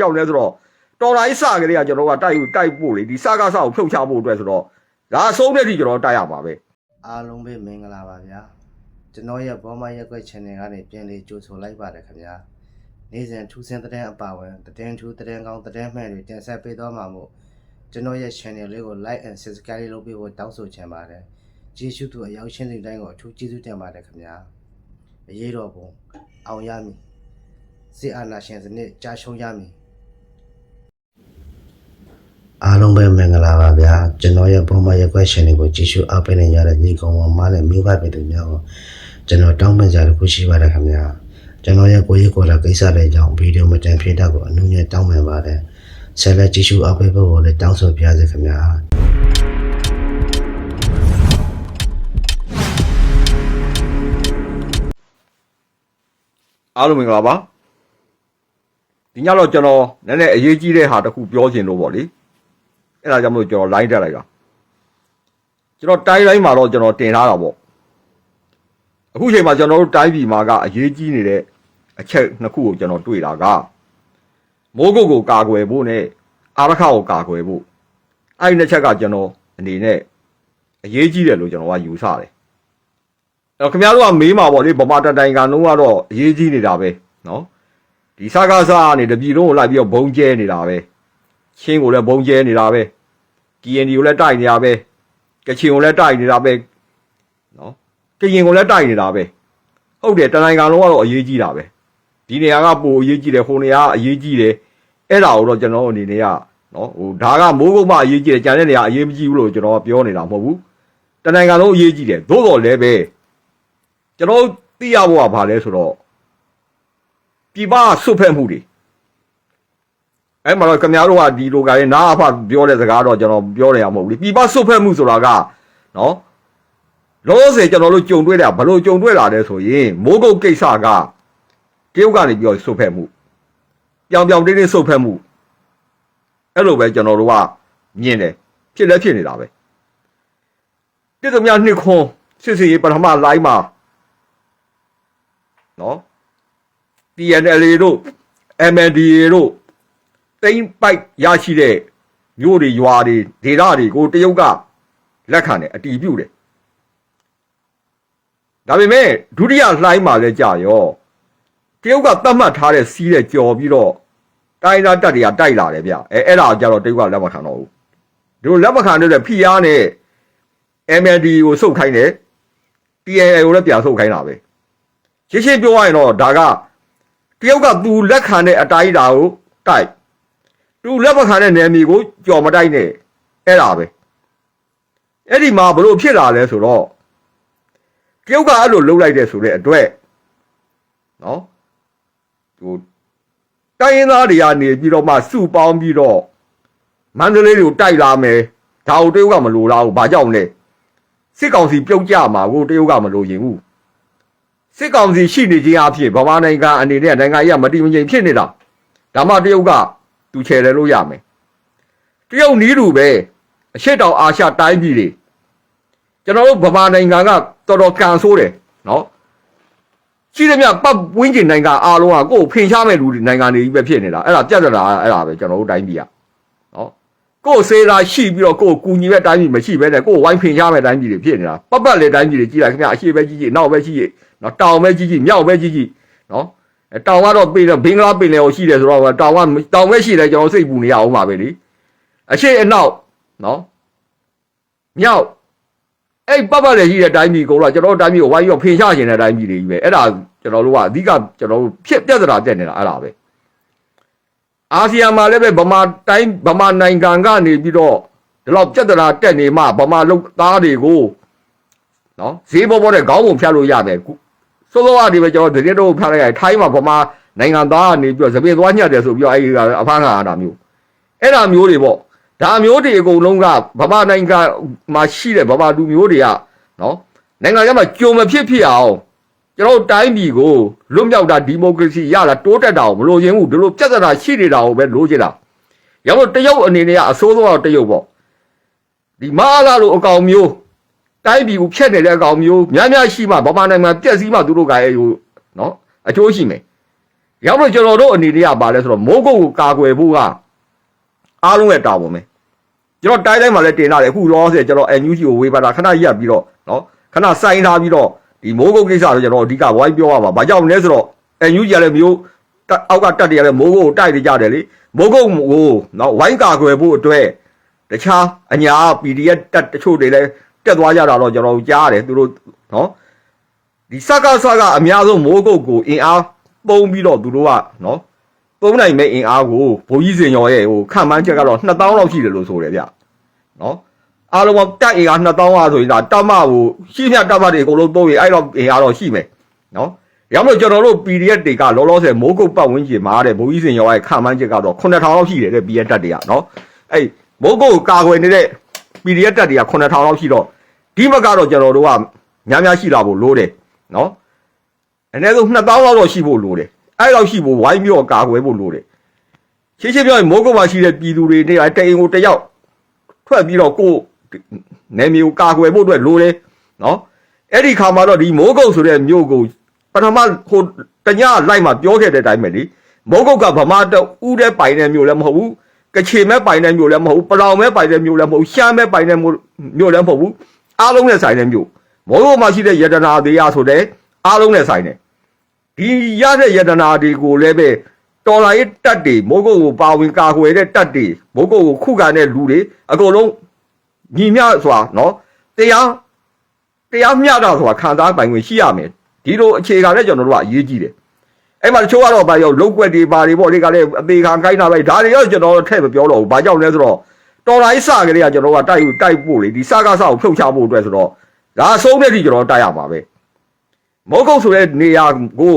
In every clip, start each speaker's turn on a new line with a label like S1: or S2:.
S1: ကြောက်လဲဆိုတော့တော်လိုင်းစကလေးကကျွန်တော်ကတိုက်တိုက်ဖို့လေဒီစကားစကိုဖြုတ်ချဖို့အတွက်ဆိုတော့ဒါအဆုံးတဲ့ထိကျွန်တော်တိုက်ရမှာပဲ
S2: အားလုံးပဲမင်္ဂလာပါဗျာကျွန်တော်ရဲ့ဘောမရက်ွက် channel ကနေပြန်လေးကြိုဆိုလိုက်ပါတယ်ခင်ဗျာနေ့စဉ်ထူးဆန်းတဲ့အပါဝင်သတင်းထူးသတင်းကောင်းသတင်းမှန်တွေတင်ဆက်ပေးသွားမှာမို့ကျွန်တော်ရဲ့ channel လေးကို like and subscribe လုပ်ပေးဖို့တောင်းဆိုချင်ပါတယ်ကျေးဇူးတူအရောက်ချင်းစီတိုင်းကိုအထူးကျေးဇူးတင်ပါတယ်ခင်ဗျာအရေးတော်ပုံအောင်ရမည်စစ်အာဏာရှင်စနစ်ကြာရှုံးရမည် အားလုံးပဲမင်္ဂလာပါဗျာကျွန်တော်ရဲ့ပုံမှန်ရက်ွက်ရှင်တွေကိုကြည့်ရှုအားပေးနေကြတဲ့ညီကောင်မမနဲ့မိဘပြည်သူများကိုကျွန်တော်တောင်းပန်ကြရခုရှိပါတယ်ခင်ဗျာကျွန်တော်ရဲ့ကိုကြီးကိုယ်လာကိစ္စတွေကြောင့်ဗီဒီယိုမတန်ဖြစ်တာကိုအနုညံ့တောင်းပန်ပါတယ်ဆက်လက်ကြည့်ရှုအားပေးဖို့ကိုလည်းတောင်းဆိုပါရစေခင်ဗျာ
S1: အားလုံးမင်္ဂလာပါဒီညတော့ကျွန်တော်နည်းနည်းအရေးကြီးတဲ့ဟာတစ်ခုပြောချင်လို့ပေါ့လေ အဲ့ဒါကြောင့်မလို့ကျွန်တော် line တက်လိုက်တာကျွန်တော်တိုင်းတိုင်းမှာတော့ကျွန်တော်တင်ထားတာပေါ့အခုချိန်မှာကျွန်တော်တို့တိုင်းပြည်မှာကအရေးကြီးနေတဲ့အချက်နှစ်ခုကိုကျွန်တော်တွေ့တာကမိုးကုတ်ကိုကာကွယ်ဖို့နဲ့အာရခကိုကာကွယ်ဖို့အဲ့ဒီနှစ်ချက်ကကျွန်တော်အနေနဲ့အရေးကြီးတယ်လို့ကျွန်တော်ကယူဆတယ်အဲ့တော့ခင်ဗျားတို့ကမေးမှာပေါ့လေဗမာတတိုင်ကန်လုံးကတော့အရေးကြီးနေတာပဲနော်ဒီစကားစားကနေတပြည်လုံးကိုလိုက်ပြီးတော့ဘုံကျဲနေတာပဲချင်းကိုလည်းဘုံကျဲနေတာပဲ KND ကိုလည်းတိုက်နေတာပဲကချင်ကိုလည်းတိုက်နေတာပဲနော်ကရင်ကိုလည်းတိုက်နေတာပဲဟုတ်တယ်တတိုင်ကန်လုံးကတော့အရေးကြီးတာပဲဒီနေရာကပိုအရေးကြီးတယ်ဟိုနေရာကအရေးကြီးတယ်အဲ့ဒါကိုတော့ကျွန်တော်အနေနဲ့ကနော်ဟိုဒါကမိုးကုတ်မှအရေးကြီးတယ်ကြံတဲ့နေရာအရေးမကြီးဘူးလို့ကျွန်တော်ကပြောနေတာမဟုတ်ဘူးတတိုင်ကန်လုံးအရေးကြီးတယ်သို့တော်လည်းပဲကျွန်တော်သိရဖို့ကဘာလဲဆိုတော့ပြပဆွတ်ဖက်မှုတွေ အဲ့မှာတော့ခင်ဗျားတို့ကဒီလိုကလည်းနားအဖပြောတဲ့စကားတော့ကျွန်တော်ပြောနေရမဟုတ်ဘူးလေပြပဆွတ်ဖက်မှုဆိုတာကနော်လောဆယ်ကျွန်တော်တို့ကြုံတွေ့တာဘလို့ကြုံတွေ့လာလဲဆိုရင်မိုးကုတ်ကိစ္စကတရုတ်ကနေပြောဆွတ်ဖက်မှုပြောင်ပြောင်တင်းတင်းဆွတ်ဖက်မှုအဲ့လိုပဲကျွန်တော်တို့ကမြင်တယ်ဖြစ်လဲဖြစ်နေတာပဲတိကျမြနှစ်ခွန်စစ်စီပထမလိုင်းမှာနော် TNL တို့ MNDA တို့ တိမ့်ပိုက်ရရှိတဲ့မြို့တွေရွာတွေဒေသတွေကိုတရုတ်ကလက်ခံတယ်အတီးပြုတ်တယ်ဒါပေမဲ့ဒုတိယလှိုင်းမှာလည်းကြာရောတရုတ်ကသတ်မှတ်ထားတဲ့စီးတဲ့ကြော်ပြီးတော့တိုင်းသားတက်တွေကတိုက်လာတယ်ဗျအဲအဲ့ဒါကြတော့တရုတ်ကလက်မခံတော့ဘူးဒီလိုလက်မခံတဲ့ဖိအားနဲ့ MND ကိုစုတ်ခိုင်းတယ် TNL ကိုလည်းပြန်စုတ်ခိုင်းတာပဲရှင်းရှင်းပြောရရင်တော့ဒါကတရုတ်ကသူလက်ခံတဲ့အတိုင်းဒါကိုတိုက် သူလက်မခံတဲ့နယ်မြေကိုကြော်မတိုက်နဲ့အဲ့ဒါပဲအဲ့ဒီမှာဘလို့ဖြစ်လာလဲဆိုတော့တရုတ်ကအဲ့လိုလှုပ်လိုက်တဲ့ဆိုတဲ့အတွက်နော်ဟိုတိုင်းရင်းသားတွေကနေပြီးတော့မှစုပေါင်းပြီးတော့မန္တလေးကိုတိုက်လာမယ်ဒါကိုတရုတ်ကမလိုလားဘူးဘာကြောင့်လဲစစ်ကောင်စီပြုတ်ကြမှာကိုတရုတ်ကမလိုရင်ဘူးစစ်ကောင်စီရှိနေခြင်းအဖြစ်ဗမာနိုင်ငံအနေနဲ့နိုင်ငံရေးကမတည်မငြိမ်ဖြစ်နေတာဒါမှတရုတ်က သူချယ်တယ်လို့ရမယ်တရုတ်နီးတူပဲအရှေ့တောင်အာရှတိုင်းပြည်တွေကျွန်တော်တို့ဗမာနိုင်ငံကတော်တော်ကန်ဆိုးတယ်နော်ရှိသမျှပတ်ဝန်းကျင်နိုင်ငံအားလုံးကကိုယ်ဖင်ရှားမဲ့လူတွေနိုင်ငံတွေကြီးပဲဖြစ်နေတာအဲ့ဒါပြတ်တာအဲ့ဒါပဲကျွန်တော်တို့တိုင်းပြည်ကနော်ကိုယ်စေးတာရှိပြီးတော့ကိုယ်ကူညီမဲ့တိုင်းပြည်မရှိဘဲနဲ့ကိုယ်ဝိုင်းဖင်ရှားမဲ့တိုင်းပြည်တွေဖြစ်နေတာပတ်ပတ်လေတိုင်းပြည်တွေကြည့်လိုက်ခင်ဗျအရှိပဲကြည့်ကြည့်နောက်ပဲကြည့်ကြည့်နော်တောင်ပဲကြီးကြီးမြောက်ပဲကြီးကြီးနော် အဲတောင်ကတော့ပြည်တော့ဘင်္ဂလားပင်လယ်ကိုရှိတယ်ဆိုတော့တောင်ကတောင်ပဲရှိတယ်ကျွန်တော်စိတ်ပူနေရအောင်ပါပဲလေအရှိအနောက်နော်မြောက်အဲ့ပတ်ပတ်လည်းရှိတဲ့တိုင်းပြည်ကိုတော့ကျွန်တော်တို့တိုင်းပြည်ကိုဝိုင်းရောဖင်ရှားခြင်းတဲ့တိုင်းပြည်တွေကြီးပဲအဲ့ဒါကျွန်တော်တို့ကအဓိကကျွန်တော်တို့ဖြစ်ပြဿနာတက်နေတာအဲ့ဒါပဲအာဆီယံမှာလည်းပဲဗမာတိုင်းဗမာနိုင်ငံကနေပြီးတော့ဒီလောက်ပြဿနာတက်နေမှဗမာလူသားတွေကိုနော်ဈေးပေါ်ပေါ်တဲ့ခေါင်းပုံဖြတ်လို့ရမယ်ခု စောစောကနေပဲကျွန်တော်တကယ်တော့ဖြတ်လိုက်ရထိုင်းမှာဗမာနိုင်ငံသားကနေပြီးတော့သပင်သွားညှက်တယ်ဆိုပြီးတော့အဲ့ဒီကအဖမ်းခံရတာမျိုးအဲ့ဒါမျိုးတွေပေါ့ဒါမျိုးတွေအကုန်လုံးကဗမာနိုင်ငံမှာရှိတဲ့ဗမာလူမျိုးတွေကနော်နိုင်ငံခြားမှာကြုံမဖြစ်ဖြစ်အောင်ကျွန်တော်တို့တိုင်းပြည်ကိုလွတ်မြောက်တာဒီမိုကရေစီရတာတိုးတက်တာကိုမလိုချင်ဘူးဒီလိုပြဿနာရှိနေတာကိုပဲလိုချင်တာရမို့တရုတ်အနေနဲ့ကအစိုးဆုံးတော့တရုတ်ပေါ့ဒီမာလာလိုအကောင်မျိုး တိုင်းပြည်ကိုဖျက်နေတဲ့အကောင်မျိုးများများရှိမှဗမာနိုင်ငံပြက်စီးမှသူတို့ကအဲဟိုနော်အကျိုးရှိမယ်ရောက်လို့ကျွန်တော်တို့အနေနဲ့ကပါလဲဆိုတော့မိုးကုတ်ကိုကာကွယ်ဖို့ကအားလုံးရဲ့တာဝန်ပဲကျွန်တော်တိုင်းတိုင်းမှာလည်းတင်လာတယ်အခုလောဆယ်ကျွန်တော် NUG ကိုဝေးပါတာခဏရက်ပြီးတော့နော်ခဏစိုင်းထားပြီးတော့ဒီမိုးကုတ်ကိစ္စတော့ကျွန်တော်အဓိကဝိုင်းပြောရမှာဘာကြောင့်လဲဆိုတော့ NUG ကလည်းမျိုးတက်အောက်ကတက်တရလည်းမိုးကုတ်ကိုတိုက်နေကြတယ်လေမိုးကုတ်ကိုနော်ဝိုင်းကာကွယ်ဖို့အတွက်တခြားအညာ PDF တက်တချို့တွေလည်း တက်သွားကြတာတော့ကျွန်တော်ကြားတယ်သူတို့နော်ဒီစကားစကားအများဆုံးမိုးကုတ်ကိုအင်အားပုံပြီးတော့သူတို့ကနော်ပုံနိုင်မဲ့အင်အားကိုဘိုးကြီးစင်ရော်ရဲ့ဟိုခံမှန်းချက်ကတော့2000လောက်ရှိတယ်လို့ဆိုတယ်ဗျနော်အားလုံးကတက်အင်အား2000ဟာဆိုရင်ဒါတမကိုရှိမြတမတွေအကုန်လုံးသုံးရင်အဲ့တော့အင်အားတော့ရှိမယ်နော်ရမလို့ကျွန်တော်တို့ PDF တွေကလောလောဆယ်မိုးကုတ်ပတ်ဝန်းကျင်မှာတဲ့ဘိုးကြီးစင်ရော်ရဲ့ခံမှန်းချက်ကတော့9000လောက်ရှိတယ်တဲ့ PDF တက်တွေကနော်အဲ့မိုးကုတ်ကိုကာကွယ်နေတဲ့ PDF တက်တွေက9000လောက်ရှိတော့ ဒီဘက်ကတော့ကျွန်တော်တို့ကများများရှိလာဖို့လိုတယ်နော်အနည်းဆုံး2000လောက်တော့ရှိဖို့လိုတယ်အဲ့လောက်ရှိဖို့ဝိုင်းပြီးတော့ကာကွယ်ဖို့လိုတယ်ရှင်းရှင်းပြောရင်မိုးကုတ်မှာရှိတဲ့ပြည်သူတွေနေရာတအိမ်ကိုတစ်ယောက်ထွက်ပြီးတော့ကိုယ်နယ်မြေကိုကာကွယ်ဖို့အတွက်လိုတယ်နော်အဲ့ဒီခါမှာတော့ဒီမိုးကုတ်ဆိုတဲ့မြို့ကိုပထမဟိုတညလိုက်မှာပြောခဲ့တဲ့အတိုင်းပဲလေမိုးကုတ်ကဗမာတဦးတဲ့ပိုင်တဲ့မြို့လည်းမဟုတ်ဘူးကချေမဲ့ပိုင်တဲ့မြို့လည်းမဟုတ်ဘူးပလောင်မဲ့ပိုင်တဲ့မြို့လည်းမဟုတ်ဘူးရှမ်းမဲ့ပိုင်တဲ့မြို့လည်းမဟုတ်ဘူး အားလုံးနဲ့ဆိုင်တဲ့မြို့မိုးကုတ်မှာရှိတဲ့ယတနာတွေရဆိုတဲ့အားလုံးနဲ့ဆိုင်တယ်ဒီရတဲ့ယတနာတွေကိုလည်းပဲတော်လာရေးတက်တွေမိုးကုတ်ကိုပါဝင်ကာကွယ်တဲ့တက်တွေမိုးကုတ်ကိုခုခံတဲ့လူတွေအကုန်လုံးညီမျှစွာနော်တရားတရားမျှတာဆိုတာခံစားပိုင်ခွင့်ရှိရမယ်ဒီလိုအခြေခံနဲ့ကျွန်တော်တို့ကအရေးကြီးတယ်အဲ့မှာတချို့ကတော့ဗာရောလုတ်ွက်တွေပါတွေပေါ့ဒီကလည်းအသေးခံခိုင်းတာပဲဒါတွေရောကျွန်တော်တို့ထည့်မပြောတော့ဘူးဘာကြောင့်လဲဆိုတော့ တော်လာရေးစကလေးကကျွန်တော်တို့ကတိုက်တိုက်ဖို့လေဒီစကားစကိုဖြုတ်ချဖို့အတွက်ဆိုတော့ဒါအဆုံးတဲ့ထိကျွန်တော်တိုက်ရမှာပဲမောကုတ်ဆိုတဲ့နေရာကို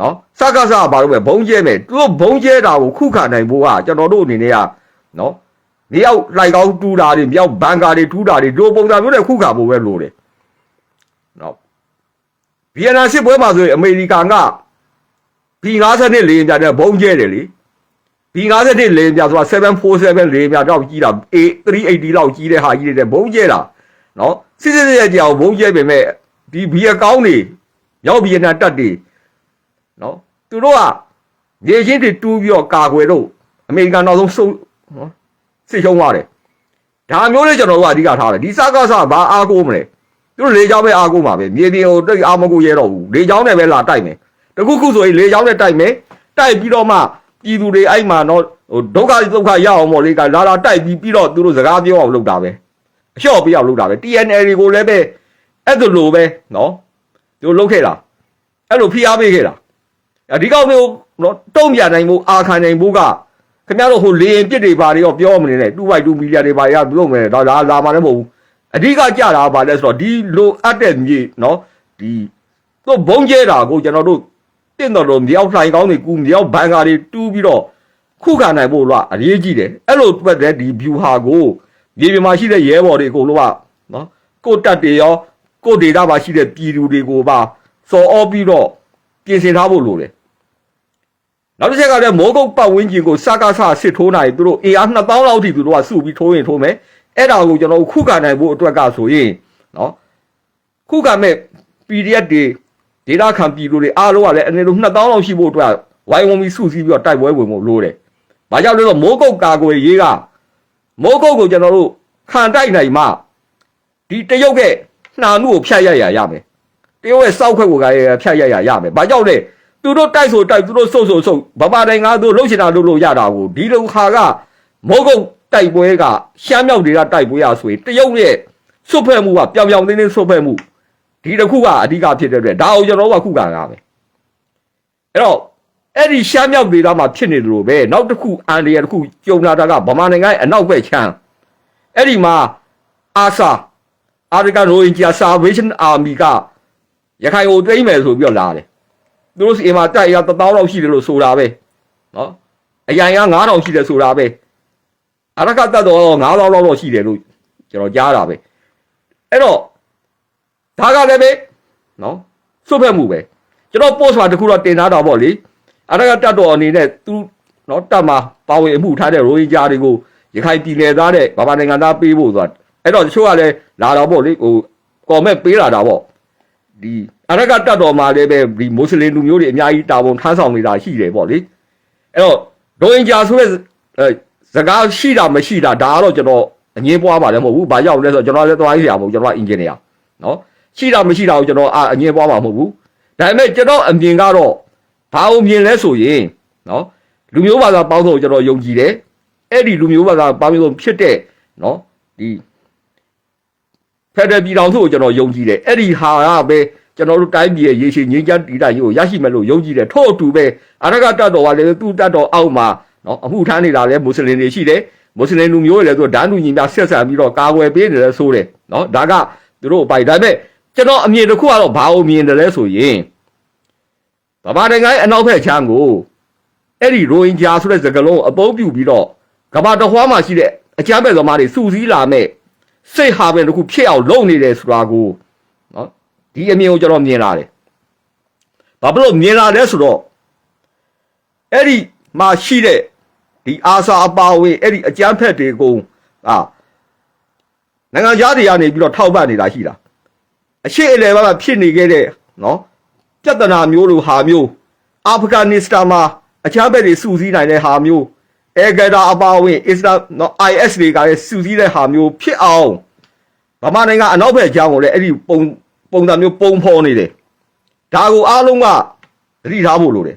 S1: နော်စကားစဘာလို့ပဲဘုံကျဲမယ်သူတို့ဘုံကျဲတာကိုခုခံနိုင်ဖို့ကကျွန်တော်တို့အနေနဲ့ကနော်မြေရောက်လိုက်ကောင်းတူးတာတွေမြောက်ဘန်ကာတွေတူးတာတွေဒီပုံစံမျိုးနဲ့ခုခံဖို့ပဲလိုတယ်နော်ဗီယက်နမ်စစ်ပွဲမှာဆိုရင်အမေရိကန်က B52 လေယာဉ်ပြတဲ့ဘုံကျဲတယ်လေ B52 လေယာဉ်ပြဆိုတာ747လေယာဉ်ပြတော့ကြီးတာ A380 လောက်ကြီးတဲ့ဟာကြီးတဲ့ဘုံကျဲတာနော်စစ်စစ်ရဲ့ကြောင်ဘုံကျဲပေမဲ့ဒီဘီအကောင်းတွေရောက်ဗီယက်နမ်တက်တွေနော်သူတို့ကမြေချင်းတွေတူးပြီးတော့ကာကွယ်တော့အမေရိကန်နောက်ဆုံးစုနော်စစ်ရှုံးသွားတယ်ဒါမျိုးလေးကျွန်တော်တို့ကအဓိကထားတယ်ဒီစကားစဘာအားကိုးမလဲသူတို့လေချောင်းပဲအားကိုးမှာပဲမြေပြင်ကိုတိတ်အားမကိုးရဲတော့ဘူးလေချောင်းနဲ့ပဲလာတိုက်မယ်တခုခုဆိုရင်လေချောင်းနဲ့တိုက်မယ်တိုက်ပြီးတော့မှ ပြည်သူတွေအဲ့မှာနော်ဟိုဒုက္ခဒုက္ခရအောင်ပေါ့လေကလာလာတိုက်ပြီးပြီးတော့သူတို့စကားပြောအောင်လုပ်တာပဲအလျှော့ပေးအောင်လုပ်တာပဲ TNL တွေကိုလည်းပဲအဲ့ဒါလိုပဲနော်သူတို့လုပ်ခဲ့တာအဲ့လိုဖိအားပေးခဲ့တာအဒီကောက်မျိုးနော်တုံ့ပြန်နိုင်မှုအာခံနိုင်မှုကခင်ဗျားတို့ဟိုလေရင်ပြစ်တွေပါတွေတော့ပြောမနေနဲ့2 by 2မီလီယာတွေပါရလုပ်မယ်တော့ဒါလာမှာလည်းမဟုတ်ဘူးအဓိကကြတာကဘာလဲဆိုတော့ဒီလိုအပ်တဲ့မြေနော်ဒီသူဘုံကျဲတာကိုကျွန်တော်တို့ တင့်တော်လို့မြောက်လှိုင်ကောင်းတွေကူမြောက်ဘန်ကာတွေတူးပြီးတော့ခုခံနိုင်ဖို့လို့အရေးကြီးတယ်အဲ့လိုပတ်တဲ့ဒီ view ဟာကိုမြေပြင်မှာရှိတဲ့ရဲဘော်တွေအကုန်လုံးကနော်ကိုယ့်တက်တွေရောကိုယ့်ဒေတာမှာရှိတဲ့ပြည်သူတွေကိုပါစော်ဩပြီးတော့ပြင်ဆင်ထားဖို့လိုတယ်နောက်တစ်ချက်ကလည်းမိုးကုတ်ပတ်ဝန်းကျင်ကိုစကားဆစစ်ထိုးနိုင်သူတို့ AR 2000လောက်ထိသူတို့ကစုပြီးထိုးရင်ထိုးမယ်အဲ့ဒါကိုကျွန်တော်တို့ခုခံနိုင်ဖို့အတွက်ကဆိုရင်နော်ခုခံမဲ့ PDF တွေ ဒေတာခံပြည်သူတွေအားလုံးကလည်းအနေနဲ့2000လောက်ရှိဖို့အတွက်ဝိုင်းဝန်းပြီးစုစည်းပြီးတော့တိုက်ပွဲဝင်ဖို့လိုတယ်။ဘာကြောင့်လဲဆိုတော့မိုးကုတ်ကာကွယ်ရေးကမိုးကုတ်ကိုကျွန်တော်တို့ခံတိုက်နိုင်မှဒီတရုတ်ကနှာမှုကိုဖျက်ရရရမယ်တရုတ်ရဲ့စောက်ခွက်ကိုကဖျက်ရရရမယ်ဘာကြောင့်လဲသူတို့တိုက်ဆိုတိုက်သူတို့ဆုတ်ဆိုဆုတ်ဗမာတိုင်းကသူတို့လှုပ်ချင်တာလှုပ်လို့ရတာကိုဒီလိုခါကမိုးကုတ်တိုက်ပွဲကရှမ်းမြောက်တွေကတိုက်ပွဲရဆိုရင်တရုတ်ရဲ့စွတ်ဖက်မှုကပြောင်ပြောင်တင်းတင်းစွတ်ဖက်မှု ဒီတစ်ခုကအဓိကဖြစ်တဲ့အတွက်ဒါကိုကျွန်တော်တို့ကခုခံရမယ်အဲ့တော့အဲ့ဒီရှမ်းမြောက်ဒေသမှာဖြစ်နေတယ်လို့ပဲနောက်တစ်ခုအန်ဒီရတစ်ခုကြုံလာတာကဗမာနိုင်ငံရဲ့အနောက်ဘက်ခြမ်းအဲ့ဒီမှာအာဆာအာရကန်ရိုဟင်ဂျာဆာဗေးရှင်းအာမီကရခိုင်ကိုသိမ်းမယ်ဆိုပြီးတော့လာတယ်သူတို့စီအင်မှာတိုက်ရ1000လောက်ရှိတယ်လို့ဆိုတာပဲနော်အရန်ရ9000ရှိတယ်ဆိုတာပဲအရကတ်တော့9000လောက်တော့ရှိတယ်လို့ကျွန်တော်ကြားတာပဲအဲ့တော့ ဒါကလည်းပဲနော်စွတ်ဖက်မှုပဲကျွန်တော် post မှာတခုတော့တင်ထားတာပေါ့လေအရကတတ်တော်အနေနဲ့သူနော်တတ်မှာပါဝင်အမှုထားတဲ့ရိုဟင်ဂျာတွေကိုရခိုင်ပြည်နယ်သားတဲ့ဗမာနိုင်ငံသားပေးဖို့ဆိုတာအဲ့တော့တချို့ကလည်းလာတော့ပေါ့လေဟိုကော်မက်ပေးလာတာပေါ့ဒီအရကတတ်တော်မှာလည်းပဲဒီမွတ်စလင်လူမျိုးတွေအများကြီးတာဝန်ထမ်းဆောင်နေတာရှိတယ်ပေါ့လေအဲ့တော့ဒိုအင်ဂျာဆိုတဲ့အဲစကားရှိတာမရှိတာဒါကတော့ကျွန်တော်အငင်းပွားပါတယ်မဟုတ်ဘူးဘာကြောင့်လဲဆိုတော့ကျွန်တော်လည်းသွားရရမဟုတ်ကျွန်တော်ကအင်ဂျင်နီယာနော် ရှိတာမရှိတာကိုကျွန်တော်အငင်းပွားမှာမဟုတ်ဘူးဒါပေမဲ့ကျွန်တော်အမြင်ကတော့ဘာအမြင်လဲဆိုရင်နော်လူမျိုးဘာသာပေါင်းစုံကိုကျွန်တော်ယုံကြည်တယ်အဲ့ဒီလူမျိုးဘာသာပေါင်းစုံဖြစ်တဲ့နော်ဒီဖက်ဒရယ်ပြည်တော်စုကိုကျွန်တော်ယုံကြည်တယ်အဲ့ဒီဟာကပဲကျွန်တော်တို့တိုင်းပြည်ရဲ့ရေရှည်ငြိမ်းချမ်းတည်တံ့ရေးကိုရရှိမယ်လို့ယုံကြည်တယ်ထို့အတူပဲအရကတတ်တော်ကလည်းသူ့တတ်တော်အောက်မှာနော်အမှုထမ်းနေတာလည်းမွတ်စလင်တွေရှိတယ်မွတ်စလင်လူမျိုးတွေလည်းဆိုဓာတ်လူညီများဆက်ဆံပြီးတော့ကာကွယ်ပေးနေတယ်ဆိုတယ်နော်ဒါကသူတို့အပိုင်ဒါပေမဲ့ ကျွန်တော်အမြင်တစ်ခုကတော့ဘာလို့မြင်တယ်လဲဆိုရင်ဗမာနိုင်ငံရဲ့အနောက်ဘက်ခြမ်းကိုအဲ့ဒီရိုဟင်ဂျာဆိုတဲ့စကားလုံးကိုအသုံးပြုပြီးတော့ကမ္ဘာတစ်ဝှမ်းမှာရှိတဲ့အကြမ်းဖက်သမားတွေစုစည်းလာမဲ့စိတ်ဟာပဲတစ်ခုဖြစ်အောင်လုပ်နေတယ်ဆိုတာကိုနော်ဒီအမြင်ကိုကျွန်တော်မြင်လာတယ်။ဘာဖြစ်လို့မြင်လာလဲဆိုတော့အဲ့ဒီမှာရှိတဲ့ဒီအာစာအပါအဝင်အဲ့ဒီအကြမ်းဖက်တွေကိုအာနိုင်ငံသားတွေကနေပြီးတော့ထောက်ပံ့နေတာရှိတာ အရှိအလေဘာဖြစ်နေခဲ့တဲ့နော်ပြဿနာမျိုးလိုဟာမျိုးအာဖဂန်နစ္စတန်မှာအကြမ်းဖက်တွေစုစည်းနိုင်တဲ့ဟာမျိုးအဲဂဒါအပါအဝင်အစ္စလာမ်နော် IS တွေကလည်းစုစည်းတဲ့ဟာမျိုးဖြစ်အောင်ဗမာနိုင်ငံအနောက်ဘက်အကြောင်းကိုလည်းအဲ့ဒီပုံပုံစံမျိုးပုံဖော်နေတယ်ဒါကိုအားလုံးကသတိထားဖို့လိုတယ်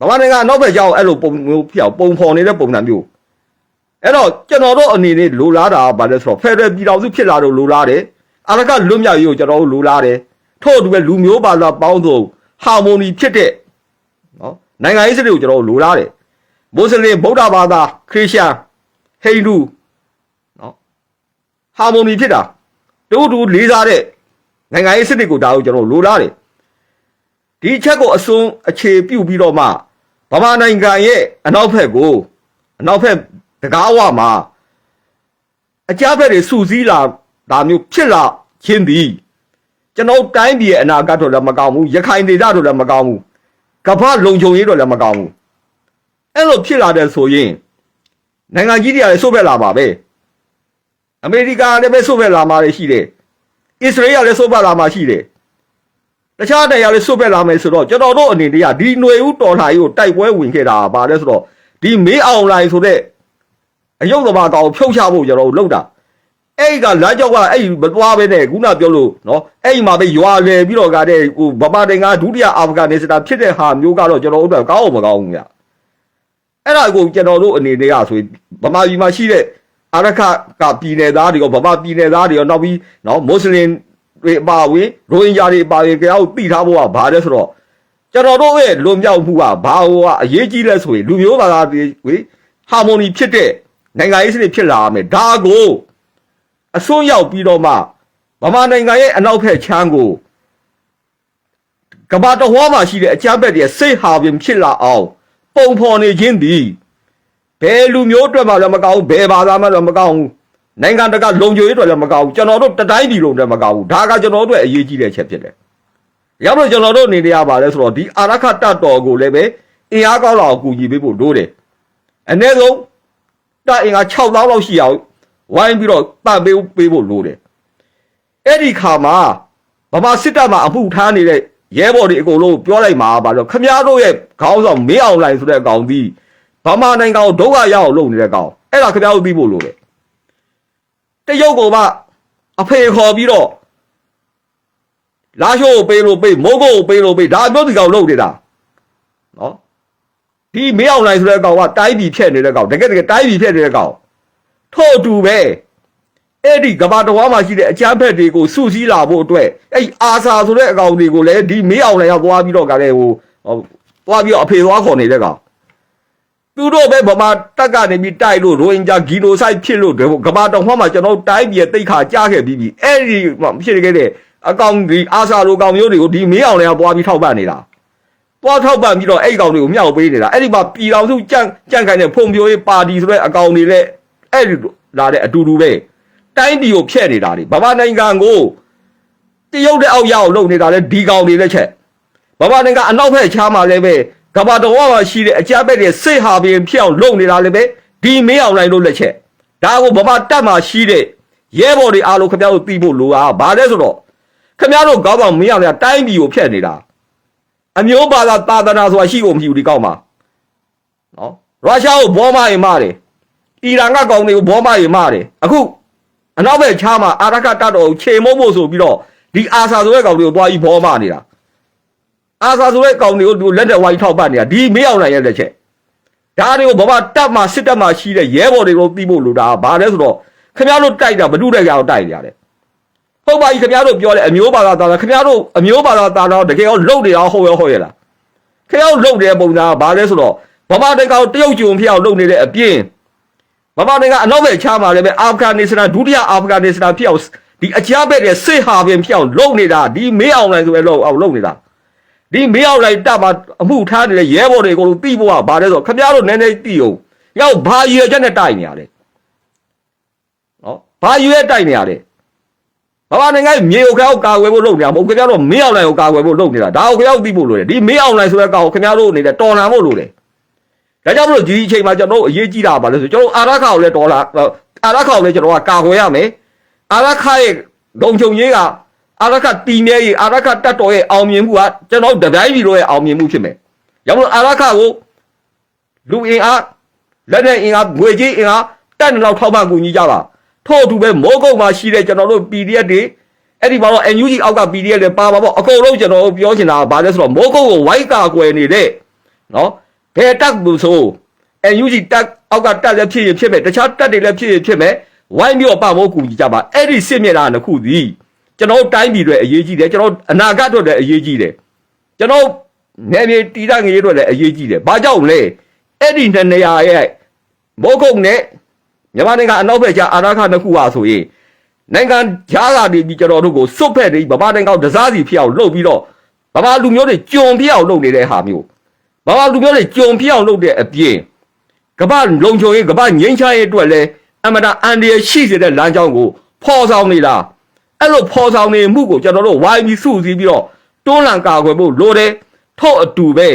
S1: ဗမာနိုင်ငံအနောက်ဘက်ကြောင်းအဲ့လိုပုံမျိုးဖြစ်အောင်ပုံဖော်နေတဲ့ပုံစံမျိုးအဲ့တော့ကျွန်တော်တို့အနေနဲ့လိုလားတာကဘာလဲဆိုတော့ဖက်ဒရယ်ပြည်တော်စုဖြစ်လာတော့လိုလားတယ် အရကလွတ်မြောက်ရေးကိုကျွန်တော်တို့လိုလားတယ်ထို့အတူပဲလူမျိုးဘာသာပေါင်းစုံဟာမိုနီဖြစ်တဲ့နော်နိုင်ငံရေးစနစ်ကိုကျွန်တော်တို့လိုလားတယ်မွတ်စလင်ဗုဒ္ဓဘာသာခရစ်ယာန်ဟိန္ဒူနော်ဟာမိုနီဖြစ်တာတို့တူလေးစားတဲ့နိုင်ငံရေးစနစ်ကိုဒါကိုကျွန်တော်တို့လိုလားတယ်ဒီအချက်ကိုအစွန်းအခြေပြုပြီးတော့မှဗမာနိုင်ငံရဲ့အနောက်ဘက်ကိုအနောက်ဘက်တကားဝမှာအကြမ်းဖက်တွေစုစည်းလာ ဒါမျိုးဖြစ်လာခြင်းသည်ကျွန်တော်တိုင်းပြည်ရဲ့အနာဂတ်တော့လည်းမကောင်းဘူးရခိုင်ဒေသတော့လည်းမကောင်းဘူးကမ္ဘာလုံခြုံရေးတော့လည်းမကောင်းဘူးအဲ့လိုဖြစ်လာတဲ့ဆိုရင်နိုင်ငံကြီးတွေကလည်းစိုးဖက်လာပါပဲအမေရိကန်ကလည်းပဲစိုးဖက်လာမှာရှိတယ်အစ္စရေးကလည်းစိုးဖက်လာမှာရှိတယ်တခြားတရားလေးစွတ်ပက်လာမယ်ဆိုတော့ကျွန်တော်တို့အနေနဲ့ကဒီຫນွေဦးတော်လှန်ရေးကိုတိုက်ပွဲဝင်ခဲ့တာပါလဲဆိုတော့ဒီမေးအောင်လိုင်းဆိုတဲ့အယုတ်သမားကောင်ကိုဖြုတ်ချဖို့ကျွန်တော်တို့လုပ်တာ အဲ့ဒီကလမ်းကြောက်ကအဲ့ဒီမသွားပဲနဲ့ခုနပြောလို့နော်အဲ့ဒီမှာပဲရွာလေပြီးတော့ကတဲ့ဟိုဗမာတိုင်းကဒုတိယအာဖဂန်နစ္စတန်ဖြစ်တဲ့ဟာမျိုးကတော့ကျွန်တော်တို့ကောင်းအောင်မကောင်းဘူးညအဲ့ဒါကိုကျွန်တော်တို့အနေနဲ့ကဆိုရင်ဗမာပြည်မှာရှိတဲ့အရခကပြည်နယ်သားတွေရောဗမာပြည်နယ်သားတွေရောနောက်ပြီးနော်မွတ်စလင်တွေအပါအဝင်ရိုဟင်ဂျာတွေအပါအဝင်ကြောက်သိထားဖို့ကဘာလဲဆိုတော့ကျွန်တော်တို့ရဲ့လွန်မြောက်မှုကဘာဟိုကအရေးကြီးလဲဆိုရင်လူမျိုးဘာသာတွေဝေဟာမိုနီဖြစ်တဲ့နိုင်ငံရေးစနစ်ဖြစ်လာရမယ်ဒါကို အစွန်းရောက်ပြီးတော့မှဗမာနိုင်ငံရဲ့အနောက်ဘက်ချမ်းကိုကမ္ဘာတော်ဟောမှာရှိတဲ့အကြမ်းဖက်တွေစိတ်ဟာပင်ဖြစ်လာအောင် ပုံဖော်နေခြင်းသည်ဘယ်လူမျိုးအတွက်မှလည်းမကောင်းဘူးဘယ်ဘာသာမှလည်းမကောင်းဘူးနိုင်ငံတကာလုံခြုံရေးအတွက်လည်းမကောင်းဘူးကျွန်တော်တို့တတိုင်းပြည်လုံးလည်းမကောင်းဘူးဒါကကျွန်တော်တို့အတွက်အရေးကြီးတဲ့အချက်ဖြစ်တယ်ရောက်တော့ကျွန်တော်တို့အနေနဲ့ရပါလဲဆိုတော့ဒီအာရခတတ်တော်ကိုလည်းပဲအင်အားကောင်းလောက်အကူညီပေးဖို့လိုတယ်အ ਨੇ ဆုံးတပ်အင်အား6000လောက်ရှိအောင် ဝိုင်းပြီးတော့ပတ်ပေးပေးဖို့လိုတယ်အဲ့ဒီခါမှာဗမာစစ်တပ်မှာအမှုထားနေတဲ့ရဲဘော်တွေအကုန်လုံးပြောလိုက်မှာပါတော့ခမည်းတော်ရဲ့ခေါင်းဆောင်မင်းအောင်လိုင်ဆိုတဲ့အကောင်ဒီဗမာနိုင်ငံကိုဒုက္ခရအောင်လုပ်နေတဲ့ကောင်အဲ့ဒါခမည်းတော်သိဖို့လိုတယ်တရုတ်ကောင်ကအဖေခေါ်ပြီးတော့လာရှိုးကိုပေးလို့ပေးမိုးကိုပေးလို့ပေးဒါမျိုးဒီကောင်လုပ်နေတာနော်ဒီမင်းအောင်လိုင်ဆိုတဲ့ကောင်ကတိုင်းပြည်ဖြတ်နေတဲ့ကောင်တကယ်တကယ်တိုင်းပြည်ဖြတ်နေတဲ့ကောင် ထို့အတူပဲအဲ့ဒီကဘာတော်မှာရှိတဲ့အကြမ်းဖက်တွေကိုစုစည်းလာဖို့အတွက်အဲ့ဒီအာစာဆိုတဲ့အကောင်တွေကိုလည်းဒီမင်းအောင်လိုင်ကသွားပြီးတော့ကလည်းဟိုဟိုသွားပြီးတော့အဖေသွားခေါ်နေတဲ့ကောင်သူတို့ပဲဗမာတက်ကနေပြီးတိုက်လို့ရိုဟင်ဂျာဂီနိုဆိုက်ဖြစ်လို့ကဘာတော်မှာကျွန်တော်တိုင်းပြည်တိတ်ခါကြားခဲ့ပြီးပြီအဲ့ဒီဖြစ်ခဲ့တဲ့အကောင်ဒီအာစာလိုကောင်မျိုးတွေကိုဒီမင်းအောင်လိုင်ကသွားပြီးထောက်ပံ့နေတာသွားထောက်ပံ့ပြီးတော့အဲ့ဒီကောင်တွေကိုမြောက်ပေးနေတာအဲ့ဒီမှာပြည်တော်စုကြန့်ကြန့်ခိုင်တဲ့ဖုန်ပြိုးရေးပါတီဆိုတဲ့အကောင်တွေလည်း အဲ့ဒီလာတဲ့အတူတူပဲတိုင်းပြည်ကိုဖျက်နေတာတွေဗမာနိုင်ငံကိုတရုတ်တဲ့အောက်ရအောင်လုပ်နေတာလည်းဒီကောင်တွေလည်းချက်ဗမာနိုင်ငံအနောက်ဘက်ချားမှာလည်းပဲကဘာတော်ဝမှာရှိတဲ့အကြမ်းဖက်တွေစိတ်ဟာပင်ဖျက်အောင်လုပ်နေတာလည်းပဲဒီမင်းအောင်နိုင်လို့လက်ချက်ဒါကိုဗမာတပ်မှာရှိတဲ့ရဲဘော်တွေအားလုံးခင်ဗျားတို့သိဖို့လိုတာဘာလဲဆိုတော့ခင်ဗျားတို့ကောင်းကောင်းမင်းအောင်လည်းတိုင်းပြည်ကိုဖျက်နေတာအမျိုးဘာသာသာသနာဆိုတာရှိကိုမရှိဘူးဒီကောက်မှာနော်ရုရှားကိုဘောမရင်မာတယ် အီရန်ကကောင်တွေကိုဘောမရင်မာတယ်အခုအနောက်ဘက်ချားမှာအာရခတတ်တော်ကိုခြေမုံဖို့ဆိုပြီးတော့ဒီအာဆာဆိုတဲ့ကောင်တွေကိုတွားပြီးဘောမနေတာအာဆာဆိုတဲ့ကောင်တွေကိုသူလက်တဲ့ဝိုင်းထောက်ပတ်နေတာဒီမေးအောင်နိုင်ရဲ့လက်ချက်ဒါတွေကိုဗမာတပ်မှာစစ်တပ်မှာရှိတဲ့ရဲဘော်တွေကိုသိဖို့လိုတာဘာလဲဆိုတော့ခင်ဗျားတို့တိုက်တာဘ누구တဲ့ကြောင်တိုက်နေရတယ်ဟုတ်ပါပြီခင်ဗျားတို့ပြောလဲအမျိုးဘာသာသားခင်ဗျားတို့အမျိုးဘာသာသားတော့တကယ်ရောလုံနေတာဟုတ်ရောဟုတ်ရလားခင်ဗျားတို့လုံနေတဲ့ပုံစံကဘာလဲဆိုတော့ဗမာတိုက်ကတရုတ်ကျုံဖျောက်လုံနေတဲ့အပြင် ဗမာတိုက်ကအနောက်ဘက်ချားမှာလည်းပဲအာဖဂန်နစ္စတန်ဒုတိယအာဖဂန်နစ္စတန်ဖျောက်ဒီအချားဘက်ရဲ့စစ်ဟာပင်ဖျောက်လုံနေတာဒီမေးအောင်လိုင်းဆိုပဲလုံအောင်လုံနေတာဒီမေးအောင်လိုက်တပ်မှာအမှုထားနေတဲ့ရဲဘော်တွေကိုလို့သိဖို့ကဘာလဲဆိုတော့ခင်ဗျားတို့နည်းနည်းသိအောင်ရောက်ဘာရွယ်ချက်နဲ့တိုက်နေရလဲနော်ဘာရွယ်တိုက်နေရလဲဘာဘာနိုင်ငံမြေကိုကြောက်ကာကွယ်ဖို့လုပ်နေတာမဟုတ်ခင်ဗျားတို့မေးအောင်လိုက်ကိုကာကွယ်ဖို့လုပ်နေတာဒါကိုကြောက်သိဖို့လိုတယ်ဒီမေးအောင်လိုက်ဆိုတဲ့ကောင်ကိုခင်ဗျားတို့အနေနဲ့တော်လှန်ဖို့လိုတယ် ဒါကြောင့်မလို့ဒီအချိန်မှာကျွန်တော်တို့အရေးကြီးတာပါလဲဆိုကျွန်တော်အာရခါကိုလည်းတော်လာအာရခါကိုလည်းကျွန်တော်ကကာကွယ်ရမယ်အာရခရဲ့ဒုံချုံကြီးကအာရခတီနေရေးအာရခတတ်တော်ရဲ့အောင်မြင်မှုကကျွန်တော်တတိုင်းပြည်တို့ရဲ့အောင်မြင်မှုဖြစ်မယ်။ရောမလို့အာရခကိုလူအင်အားလက်နဲ့အင်အားငွေကြီးအင်အားတက်နေလောက်ထောက်ပံ့ကူညီကြပါ။ထို့အတူပဲမိုးကုတ်မှာရှိတဲ့ကျွန်တော်တို့ PDF တွေအဲ့ဒီမှာတော့ NUG အောက်က PDF တွေပါပါပေါ့အကုန်လုံးကျွန်တော်တို့ပြောချင်တာကဘာလဲဆိုတော့မိုးကုတ်ကိုဝိုက်ကာကွယ်နေတဲ့နော် ဘယ်တက်ဘူးဆို NUG တက်အောက်ကတက်လည်းဖြစ်ရင်ဖြစ်မယ်တခြားတက်တွေလည်းဖြစ်ရင်ဖြစ်မယ်ဝိုင်းပြီးတော့ပမိုးကူညီကြပါအဲ့ဒီစစ်မြေတာတစ်ခုသည်ကျွန်တော်တိုင်းပြည်တွေအရေးကြီးတယ်ကျွန်တော်အနာဂတ်အတွက်လည်းအရေးကြီးတယ်ကျွန်တော်နယ်မြေတည်တံ့ငရေးအတွက်လည်းအရေးကြီးတယ်ဘာကြောင့်လဲအဲ့ဒီနှစ်နေရာရဲ့မိုးကုတ်နဲ့မြန်မာနိုင်ငံအနောက်ဘက်ကျအာရခနှစ်ခုဟာဆိုရင်နိုင်ငံဂျားလာနေပြီးကျွန်တော်တို့ကိုစွတ်ဖက်နေဗမာနိုင်ငံကိုဒစားစီဖြစ်အောင်လှုပ်ပြီးတော့ဗမာလူမျိုးတွေကြုံဖြစ်အောင်လုပ်နေတဲ့ဟာမျိုး ဗမာလူမျိုးတွေကြုံဖြစ်အောင်လုပ်တဲ့အပြင်ကမ္ဘာလုံခြုံရေးကမ္ဘာငြိမ်းချမ်းရေးအတွက်လည်းအမတာအန်ဒီရရှိစေတဲ့လမ်းကြောင်းကိုဖော်ဆောင်နေတာအဲ့လိုဖော်ဆောင်နေမှုကိုကျွန်တော်တို့ဝိုင်းပြီးစုစည်းပြီးတော့တွန်းလှန်ကာကွယ်ဖို့လိုတယ်ထို့အတူပဲ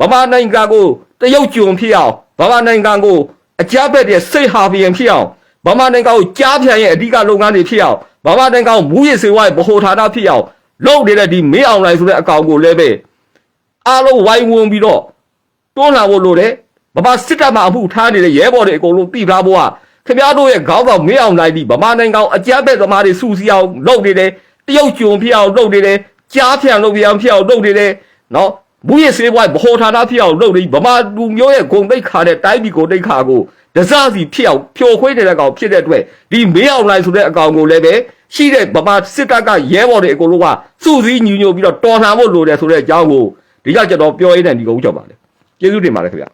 S1: ဗမာနိုင်ငံကိုတရုတ်ကြုံဖြစ်အောင်ဗမာနိုင်ငံကိုအကြမ်းဖက်တဲ့စိတ်ဟာပြန်ဖြစ်အောင်ဗမာနိုင်ငံကိုကြားဖြန်ရဲ့အဓိကလုပ်ငန်းတွေဖြစ်အောင်ဗမာနိုင်ငံကိုမူရစ်စေဝါရဲ့ဗဟိုဌာနဖြစ်အောင်လုပ်နေတဲ့ဒီမေးအောင်လိုက်ဆိုတဲ့အကောင်ကိုလည်းပဲ အားလုံးဝိုင်းဝန်းပြီးတော့တွန်းလှန်ဖို့လိုတယ်ဗမာစစ်တပ်မှအမှုထားနေတဲ့ရဲဘော်တွေအကုန်လုံးတိထားဖို့ကခင်ဗျားတို့ရဲ့ခေါင်းဆောင်မင်းအောင်လိုက်ပြီးဗမာနိုင်ငံကိုအကြမ်းဖက်သမားတွေစူစီအောင်လုပ်နေတယ်တရုတ်ကျုံဖြစ်အောင်လုပ်နေတယ်ကြားဖြန့်လုပ်ပြအောင်ဖြစ်အောင်လုပ်နေတယ်နော်ဘူးရစေးဘွားဗဟိုဌာနဖြစ်အောင်လုပ်နေဗမာလူမျိုးရဲ့ဂုံတိတ်ခါတဲ့တိုင်းပြည်ကိုတိတ်ခါကိုဒစစီဖြစ်အောင်ဖြိုခွေးနေတဲ့ကောင်ဖြစ်တဲ့အတွက်ဒီမင်းအောင်လိုက်ဆိုတဲ့အကောင်ကိုလည်းပဲရှိတဲ့ဗမာစစ်တပ်ကရဲဘော်တွေအကုန်လုံးကစူစီညူညွတ်ပြီးတော့တော်လှန်ဖို့လိုတယ်ဆိုတဲ့အကြောင်းကို ဒီကကျွန်တော်ပြောရင်းနဲ့ဒီကုန်းကြောက်ပါလေကျေးဇူးတင်ပါတယ်ခင်ဗျာ